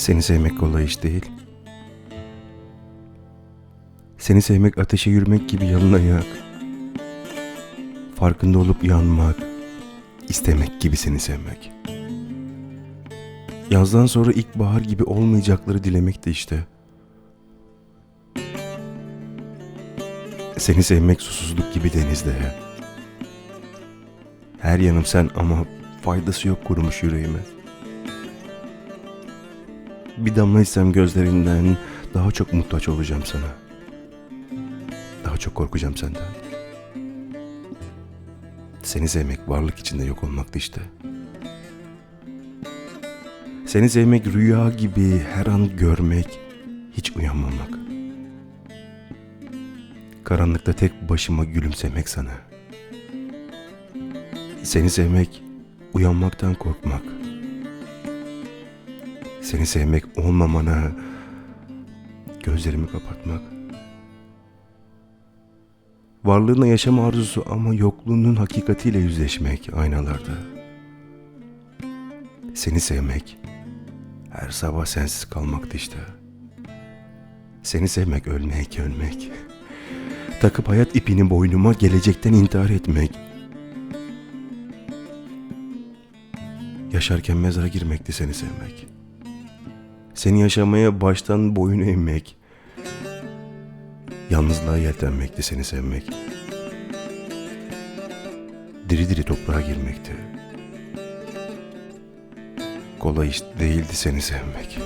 Seni sevmek kolay iş değil. Seni sevmek ateşe yürümek gibi yalın ayak. Farkında olup yanmak, istemek gibi seni sevmek. Yazdan sonra ilkbahar gibi olmayacakları dilemek de işte. Seni sevmek susuzluk gibi denizde. Her yanım sen ama faydası yok kurumuş yüreğime. Bir damla içsem gözlerinden daha çok muhtaç olacağım sana. Daha çok korkacağım senden. Seni sevmek varlık içinde yok olmaktı işte. Seni sevmek rüya gibi her an görmek, hiç uyanmamak. Karanlıkta tek başıma gülümsemek sana. Seni sevmek, uyanmaktan korkmak. Seni sevmek olmamana gözlerimi kapatmak. Varlığına yaşam arzusu ama yokluğunun hakikatiyle yüzleşmek aynalarda. Seni sevmek her sabah sensiz kalmaktı işte. Seni sevmek ölmek ölmek. Takıp hayat ipini boynuma gelecekten intihar etmek. Yaşarken mezara girmekti seni sevmek. Seni yaşamaya baştan boyun eğmek. Yalnızlığa yeltenmekti seni sevmek. Diri diri toprağa girmekti. Kolay iş değildi seni sevmek.